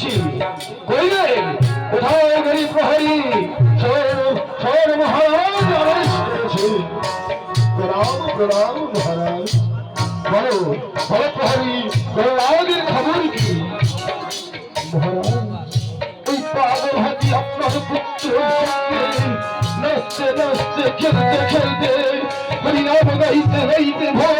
খুঁজছি কইলে কোথায় গরিব প্রহরী? সর মহারাজ আদেশ করেছে প্রণাম প্রণাম, মহারাজ। বলো বলো প্রহরী প্রহ্লাদের খবর কি? মহারাজ নাচতে খেলতে খেলতে। হরিনাম গাইতে গাইতে ভগবান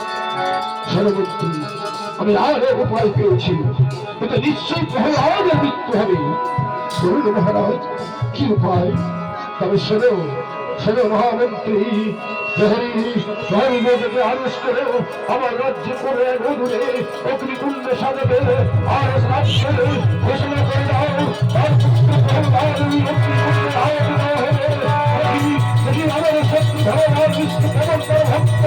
সর্বমুক্তি আমি আরও উপায় পেয়েছি। এটা নিশ্চয়ই প্রহ্লাদের মৃত্যু হবে। বলুন মহারাজ, কি উপায়? তবে শোনো শোনো মহামন্ত্রী আনুষ করে আমার রাজ্য করে বধুরে অগ্নিকুণ্ড সাজাবে। আর ঘোষণা করে দাও আর পুত্র প্রহ্লাদ অগ্নিকুণ্ড যদি আমার শত্রু ধরে ভক্ত